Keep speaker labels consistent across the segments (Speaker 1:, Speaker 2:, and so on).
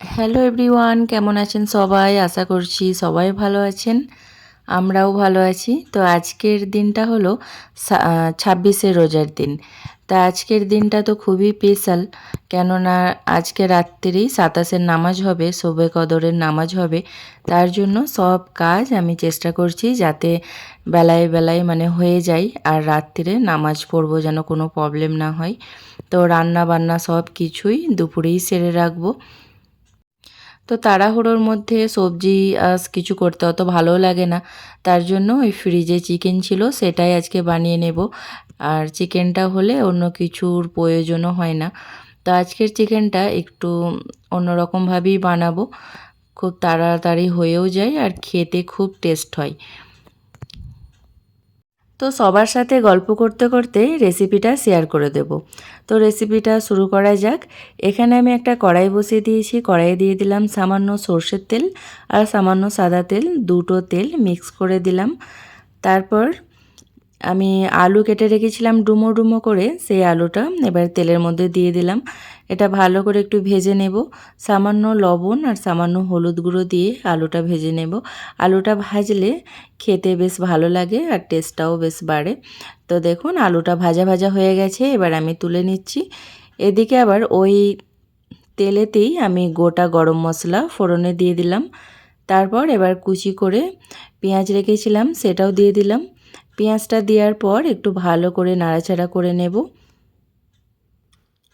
Speaker 1: Hello everyone কেমন আছেন সবাই? আশা করছি সবাই ভালো আছেন। আমরাও ভালো আছি। তো আজকের দিনটা হলো ছাব্বিশে রোজার দিন। তা আজকের দিনটা তো খুবই স্পেশাল কেননা আজকে রাত্রেই সাতাশের নামাজ হবে, শোবে কদরের নামাজ হবে। তার জন্য সব কাজ আমি চেষ্টা করছি যাতে বেলায় বেলায় মানে হয়ে যায়, আর রাত্রিরে নামাজ পড়ব যেন কোনো প্রবলেম না হয়। তো রান্না বান্না সব কিছুই দুপুরেই সেরে রাখব। তো তাড়াহুড়োর মধ্যে সবজি আজ কিছু করতে অত ভালো লাগে না। তার জন্য ওই ফ্রিজে চিকেন ছিল, সেটাই আজকে বানিয়ে নেব। আর চিকেনটা হলে অন্য কিছুর প্রয়োজনও হয় না। তো আজকের চিকেনটা একটু অন্যরকমভাবেই বানাবো। খুব তাড়াতাড়ি হয়েও যায় আর খেতে খুব টেস্ট হয়। তো সবার সাথে গল্প করতে করতে রেসিপিটা শেয়ার করে দেব। তো রেসিপিটা শুরু করা যাক। এখানে আমি একটা কড়াই বসিয়ে দিয়েছি। কড়াইয়ে দিয়ে দিলাম সামান্য সর্ষের তেল আর সামান্য সাদা তেল, দুটো তেল মিক্স করে দিলাম। তারপর আমি আলু কেটে রেখেছিলাম ডুমো ডুমো করে, সেই আলুটা এবার তেলের মধ্যে দিয়ে দিলাম। এটা ভালো করে একটু ভেজে নেব। সামান্য লবণ আর সামান্য হলুদ গুঁড়ো দিয়ে আলুটা ভেজে নেব। আলুটা ভাজলে খেতে বেশ ভালো লাগে আর টেস্টটাও বেশ বাড়ে। তো দেখুন, আলুটা ভাজা ভাজা হয়ে গেছে, এবার আমি তুলে নিচ্ছি। এদিকে আবার ওই তেলেতেই আমি গোটা গরম মশলা ফোড়নে দিয়ে দিলাম। তারপর এবার কুচি করে পেঁয়াজ রেখেছিলাম, সেটাও দিয়ে দিলাম। পেঁয়াজটা দেওয়ার পর একটু ভালো করে নাড়াচাড়া করে নেব।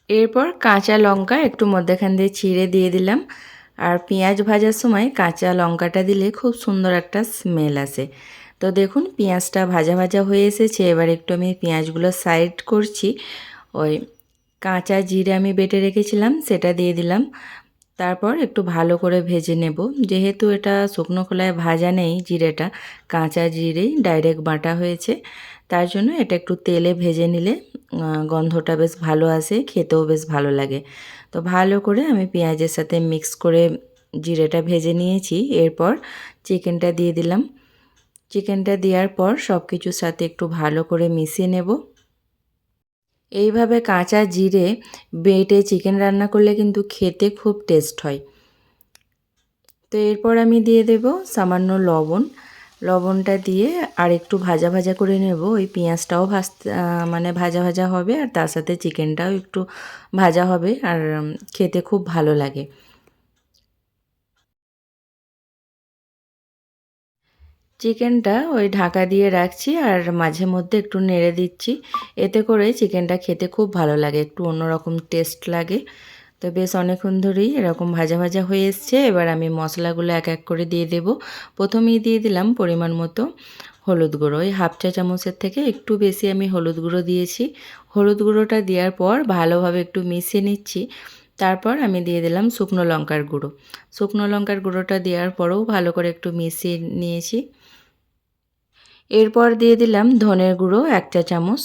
Speaker 1: এরপর কাঁচা লঙ্কা একটু মধ্যেখান দিয়ে ছিঁড়ে দিয়ে দিলাম। আর পেঁয়াজ ভাজার সময় কাঁচা লঙ্কাটা দিলে খুব সুন্দর একটা স্মেল আসে। তো দেখুন, পেঁয়াজটা ভাজা ভাজা হয়ে এসেছে। এবার একটু আমি পেঁয়াজগুলো সাইড করছি। ওই কাঁচা জিরে আমি বেটে রেখেছিলাম, সেটা দিয়ে দিলাম। তারপর একটু ভালো করে ভেজে নেব। যেহেতু এটা শুকনো খোলায় ভাজা নেই জিরেটা, কাঁচা জিরেই ডাইরেক্ট বাটা হয়েছে। তার জন্য এটা একটু তেলে ভেজে নিলে গন্ধটা বেশ ভালো আসে, খেতেও বেশ ভালো লাগে। তো ভালো করে আমি পেঁয়াজের সাথে মিক্স করে জিরেটা ভেজে নিয়েছি। এরপর চিকেনটা দিয়ে দিলাম। চিকেনটা দেওয়ার পর সব কিছুর সাথে একটু ভালো করে মিশিয়ে নেব। এইভাবে কাঁচা জিরে, বেটে চিকেন রান্না করলে কিন্তু খেতে খুব টেস্ট হয়। তো এরপর আমি দিয়ে দেব সামান্য লবণ। লবণটা দিয়ে আর একটু ভাজা ভাজা করে নেব। ওই পেঁয়াজটাও ভাজ মানে ভাজা ভাজা হবে আর তার সাথে চিকেনটাও একটু ভাজা হবে আর খেতে খুব ভালো লাগে। চিকেনটা ওই ঢাকা দিয়ে রাখছি আর মাঝে মধ্যে একটু নেড়ে দিচ্ছি। এতে করে চিকেনটা খেতে খুব ভালো লাগে, একটু অন্যরকম টেস্ট লাগে। তো বেশ অনেকক্ষণ ধরেই এরকম ভাজা ভাজা হয়ে এসছে। এবার আমি মশলাগুলো এক এক করে দিয়ে দেব। প্রথমেই দিয়ে দিলাম পরিমাণ মতো হলুদ গুঁড়ো। ওই হাফ চা চামচের থেকে একটু বেশি আমি হলুদ গুঁড়ো দিয়েছি। হলুদ গুঁড়োটা দেওয়ার পর ভালোভাবে একটু মিশিয়ে নিচ্ছি। তারপর আমি দিয়ে দিলাম শুকনো লঙ্কার গুঁড়ো। শুকনো লঙ্কার গুঁড়োটা দেওয়ার পরেও ভালো করে একটু মিশিয়ে নিয়েছি। এরপর দিয়ে দিলাম ধনের গুঁড়ো এক চা চামচ।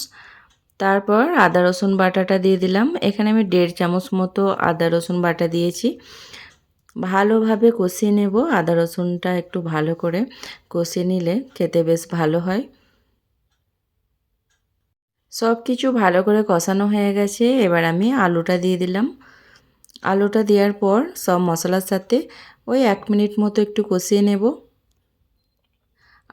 Speaker 1: তারপর আদা, রসুন বাটাটা দিয়ে দিলাম। এখানে আমি দেড় চামচ মতো আদা, রসুন বাটা দিয়েছি। ভালোভাবে কষিয়ে নেব। আদা, রসুনটা একটু ভালো করে কষিয়ে নিলে খেতে বেশ ভালো হয়। সব কিছু ভালো করে কষানো হয়ে গেছে। এবার আমি আলুটা দিয়ে দিলাম। আলুটা দেওয়ার পর সব মশলার সাথে ওই এক মিনিট মতো একটু কষিয়ে নেব।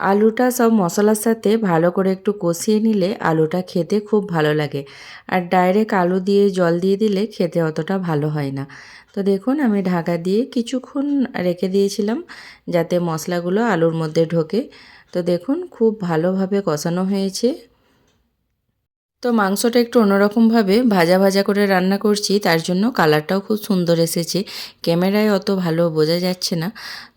Speaker 1: আলুটা সব মশলার সাথে ভালো করে একটু কষিয়ে নিলে আলুটা খেতে খুব ভালো লাগে। আর ডাইরেক্ট আলু দিয়ে জল দিয়ে দিলে খেতে অতটা ভালো হয় না। তো দেখুন, আমি ঢাকা দিয়ে কিছুক্ষণ রেখে দিয়েছিলাম যাতে মশলাগুলো আলুর মধ্যে ঢোকে। তো দেখুন, খুব ভালোভাবে কষানো হয়েছে। তো মাংসটা একটু অন্যরকমভাবে ভাজা ভাজা করে রান্না করছি, তার জন্য কালারটাও খুব সুন্দর এসেছে। ক্যামেরায় অত ভালো বোঝা যাচ্ছে না।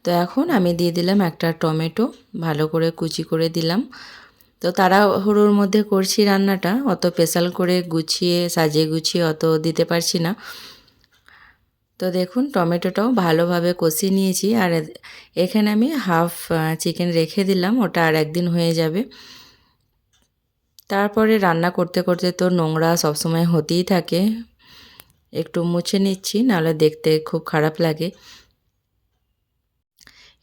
Speaker 1: তো এখন আমি দিয়ে দিলাম একটা টমেটো, ভালো করে কুচি করে দিলাম। তো তাড়াহুড়োর মধ্যে করছি রান্নাটা, অত স্পেশাল করে গুছিয়ে, সাজিয়ে গুছিয়ে অত দিতে পারছি না। তো দেখুন, টমেটোটাও ভালোভাবে কষিয়ে নিয়েছি, আর এখানে আমি হাফ চিকেন রেখে দিলাম, ওটা আর একদিন হয়ে যাবে। তারপরে রান্না করতে করতে তো নোংরা সবসময় হতেই থাকে। একটু মুছে নিচ্ছি, নাহলে দেখতে খুব খারাপ লাগে।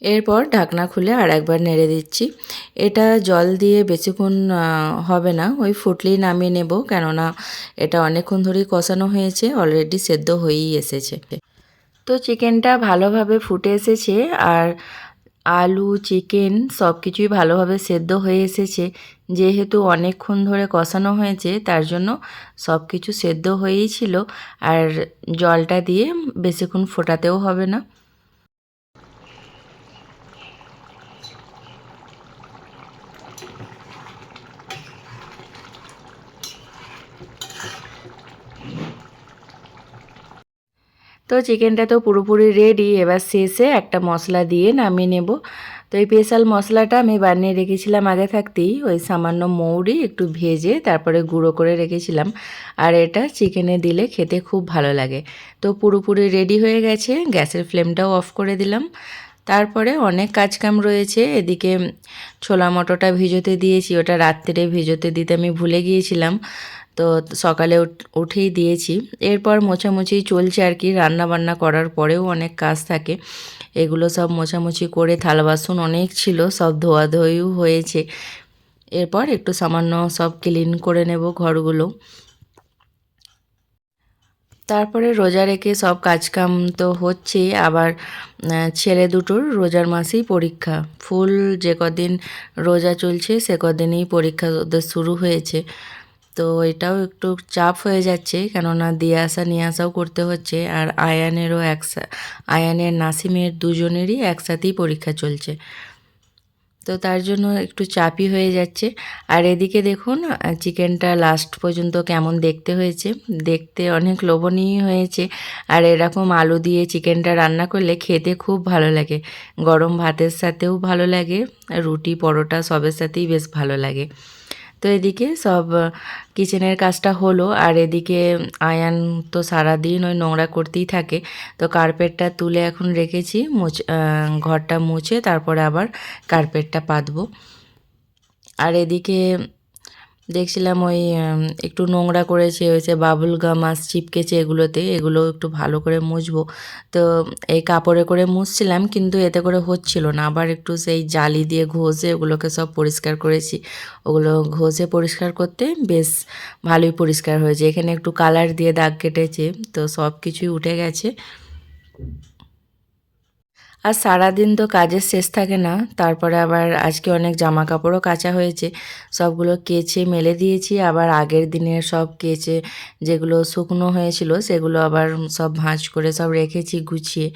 Speaker 1: এরপর ঢাকনা খুলে আর একবার নেড়ে দিচ্ছি। এটা জল দিয়ে বেশিক্ষণ হবে না, ওই ফুটলেই নামিয়ে নেব, কেননা এটা অনেকক্ষণ ধরেই কষানো হয়েছে, অলরেডি সেদ্ধ হয়েই এসেছে। তো চিকেনটা ভালোভাবে ফুটে এসেছে, আর আলু, চিকেন সব কিছুই ভালোভাবে সেদ্ধ হয়ে এসেছে। যেহেতু অনেকক্ষণ ধরে কষানো হয়েছে, তার জন্য সব কিছু সেদ্ধ হয়েই ছিল। আর জলটা দিয়ে বেশিক্ষণ ফোটাতেও হবে না। তো চিকেনটা তো পুরোপুরি রেডি এবার শেষে একটা মশলা দিয়ে নামিয়ে নেব। তো এই স্পেশাল মশলাটা আমি বানিয়ে রেখেছিলাম আগে থাকতেই, ওই সামান্য মৌরি একটু ভেজে তারপরে গুঁড়ো করে রেখেছিলাম। আর এটা চিকেনে দিলে খেতে খুব ভালো লাগে। তো পুরোপুরি রেডি হয়ে গেছে, গ্যাসের ফ্লেমটাও অফ করে দিলাম। তারপরে অনেক কাজকাম রয়েছে। এদিকে ছোলা মটরটা ভিজোতে দিয়েছি, ওটা রাত্রে ভিজোতে দিতে আমি ভুলে গিয়েছিলাম। তো সকালে উঠেই দিয়েছি। এরপর মোছামুছি চলছে আর কি রান্না বান্না করার পরেও অনেক কাজ থাকে। এগুলো সব মোছামুছি করে থালা বাসন অনেক ছিল, সব ধোয়াধুয়িও হয়েছে। এরপর একটু সামান্য সব ক্লিন করে নেব ঘরগুলো। তারপরে রোজা রেখে সব কাজকাম তো হচ্ছেই, আবার ছেলে দুটোর রোজার মাসেই পরীক্ষা। ফুল যে কদিন রোজা চলছে, সে কদিনই পরীক্ষা ওদের শুরু হয়েছে। তো এটাও একটু চাপ হয়ে যাচ্ছে, কেননা দিয়ে আসা, নিয়ে আসাও করতে হচ্ছে। আর আয়ানেরও একসা, আয়ানের নাসিমের দুজনেরই একসাথেই পরীক্ষা চলছে। তো তার জন্য একটু চাপই হয়ে যাচ্ছে। আর এদিকে দেখুন চিকেনটা লাস্ট পর্যন্ত কেমন দেখতে হয়েছে। দেখতে অনেক লোভনীয় হয়েছে। আর এরকম আলু দিয়ে চিকেনটা রান্না করলে খেতে খুব ভালো লাগে। গরম ভাতের সাথেও ভালো লাগে, রুটি, পরোটা সবের সাথেই বেশ ভালো লাগে। তো এদিকে সব কিচেনের কাজটা হলো, আর এদিকে আয়ান তো সারাদিন ওই নোংরা করতেই থাকে। তো কার্পেটটা তুলে এখন রেখেছি, মুছ ঘরটা মুছে তারপরে আবার কার্পেটটা পাতবো। আর এদিকে দেখছিলাম ওই একটু নোংরা করেছে, হয়েছে বাবুল গাম মাছ চিপকেছে এগুলোতে, এগুলো একটু ভালো করে মুছবো। তো এই কাপড়ে করে মুছছিলাম, কিন্তু এতে করে হচ্ছিল না। আবার একটু সেই জালি দিয়ে ঘষে ওগুলোকে সব পরিষ্কার করেছি। ওগুলো ঘষে পরিষ্কার করতে বেশ ভালোই পরিষ্কার হয়েছে। এখানে একটু কালার দিয়ে দাগ কেটেছে, তো সব কিছুই উঠে গেছে। আর সারাদিন তো কাজের শেষ থাকে না, তারপরে আবার আজকে অনেক জামা কাপড়ও কাচা হয়েছে। সবগুলো কেচে মেলে দিয়েছি, আবার আগের দিনের সব কেচে যেগুলো শুকনো হয়েছিল সেগুলো আবার সব ভাঁজ করে সব রেখেছি গুছিয়ে।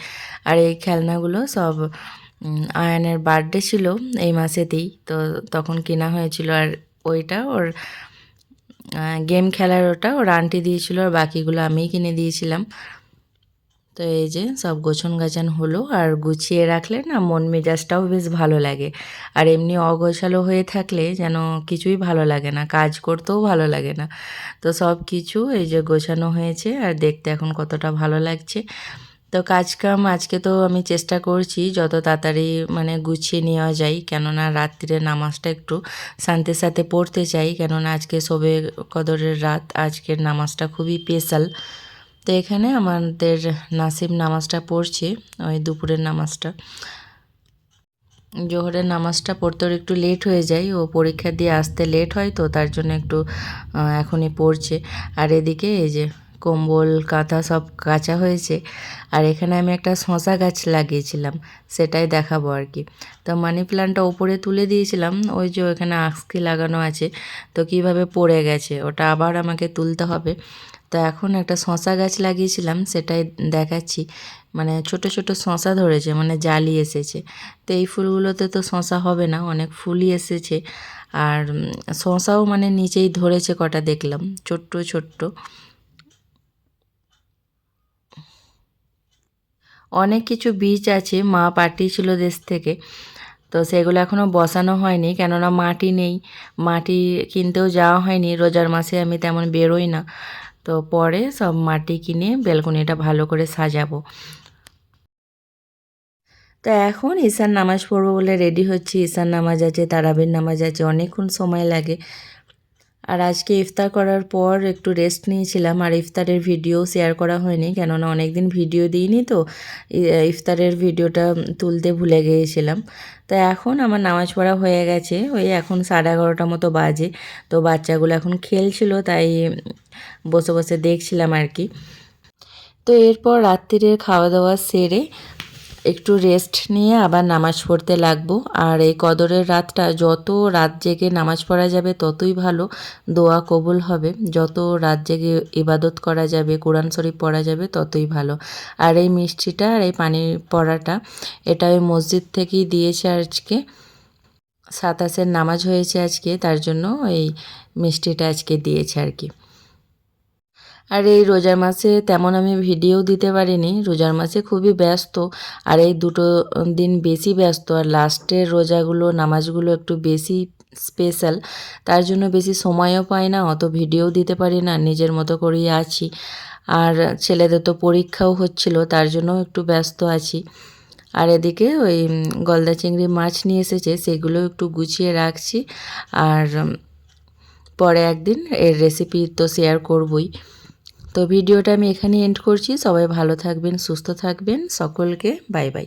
Speaker 1: আর এই খেলনাগুলো সব আয়নের বার্থডে ছিল এই মাসেতেই, তো তখন কেনা হয়েছিল। আর ওইটা ওর গেম খেলার ওটা ওর আন্টি দিয়েছিল আর বাকিগুলো আমিই কিনে দিয়েছিলাম। তো এই যে সব গোছন গাছান হলো আর গুছিয়ে রাখলে না মন মেজাজটাও বেশ ভালো লাগে। আর এমনি অগোছালো হয়ে থাকলে যেন কিছুই ভালো লাগে না, কাজ করতেও ভালো লাগে না। তো সব কিছু এই যে গোছানো হয়েছে আর দেখতে এখন কতটা ভালো লাগছে। তো কাজকাম আজকে তো আমি চেষ্টা করছি যত তাড়াতাড়ি মানে গুছিয়ে নেওয়া যায়, কেননা রাত্রিরে নামাজটা একটু শান্তির সাথে পড়তে চাই, কেননা আজকে সবে কদরের রাত, আজকের নামাজটা খুবই স্পেশাল। তো এখানে আমাদের নাসিম নামাজটা পড়ছে, ওই দুপুরের নামাজটা। জোহরের নামাজটা পড়তে ওর একটু লেট হয়ে যায়, ও পরীক্ষা দিয়ে আসতে লেট হয় তো তার জন্য একটু এখনই পড়ছে। আর এদিকে এই যে কম্বল, কাঁথা সব কাঁচা হয়েছে, আর এখানে আমি একটা শশা গাছ লাগিয়েছিলাম, সেটাই দেখাবো আর কি। তো মানি প্ল্যান্টটা ওপরে তুলে দিয়েছিলাম, ওই যে ওখানে আঁখকি লাগানো আছে, তো কীভাবে পড়ে গেছে, ওটা আবার আমাকে তুলতে হবে। তো এখন একটা শশা গাছ লাগিয়েছিলাম, সেটাই দেখাচ্ছি। মানে ছোট ছোট শশা ধরেছে মানে জালি এসেছে। তো এই ফুলগুলোতে তো শশা হবে না, অনেক ফুলই এসেছে। আর শশাও মানে নিচেই ধরেছে কটা দেখলাম, ছোট্ট ছোট্ট। অনেক কিছু বীজ আছে, মা পাঠিয়েছিল দেশ থেকে। তো সেগুলো এখনও বসানো হয়নি, কেননা মাটি নেই। মাটি কিনতেও যাওয়া হয়নি, রোজার মাসে আমি তেমন বেরোই না। তো পরে সব মাটি কিনে বেলকনিটা ভালো করে সাজাবো। তো এখন ঈশান নামাজ পড়ব বলে রেডি হচ্ছি। ঈশান নামাজ আছে, তারাবির নামাজ আছে, অনেকক্ষণ সময় লাগে। আর আজকে ইফতার করার পর একটু রেস্ট নিয়েছিলাম, আর ইফতারের ভিডিও শেয়ার করা হয়নি, কেননা অনেক দিন ভিডিও দিইনি তো ইফতারের ভিডিওটা তুলতে ভুলে গিয়েছিলাম। তো এখন আমার নামাজ পড়া হয়ে গেছে, ওই এখন সাড়ে এগারোটা মতো বাজে, তো বাচ্চাগুলো এখন খেলছিল, তাই বসে বসে দেখছিলাম আর কি। তো এরপর রাত্রিরে খাওয়া দাওয়া সেরে একটু রেস্ট নিয়ে আবার নামাজ পড়তে লাগবো। আর এই কদরের রাতটা যত রাত জেগে নামাজ পড়া যাবে ততই ভালো, দোয়া কবুল হবে। যত রাত জেগে ইবাদত করা যাবে, কোরআন শরীফ পড়া যাবে ততই ভালো। আর এই মিষ্টিটা আর এই পানি পড়াটা এটা ওই মসজিদ থেকেই দিয়েছে আজকে। সাতাশের নামাজ হয়েছে আজকে, তার জন্য এই মিষ্টিটা আজকে দিয়েছে আর কি। আর এই রোজার মাসে তেমন আমি ভিডিও দিতে পারিনি। রোজার মাসে খুবই ব্যস্ত। আর এই দুটো দিন বেশি ব্যস্ত। আর লাস্টের রোজাগুলো, নামাজগুলো একটু বেশি স্পেশাল তার জন্য বেশি সময়ও পাই না, অত ভিডিও দিতে পারি না, নিজের মতো করেই আছি। আর ছেলেদের তো পরীক্ষাও হচ্ছিল, তার জন্য একটু ব্যস্ত আছি। আর এদিকে ওই গলদা চিংড়ি মাছ নিয়ে এসেছে, সেগুলো একটু গুছিয়ে রাখছি। আর পরে একদিন এর রেসিপি তো শেয়ার করবই। তো ভিডিওটা আমি এখানে এন্ড করছি। সবাই ভালো থাকবেন সুস্থ থাকবেন। সকলকে বাই বাই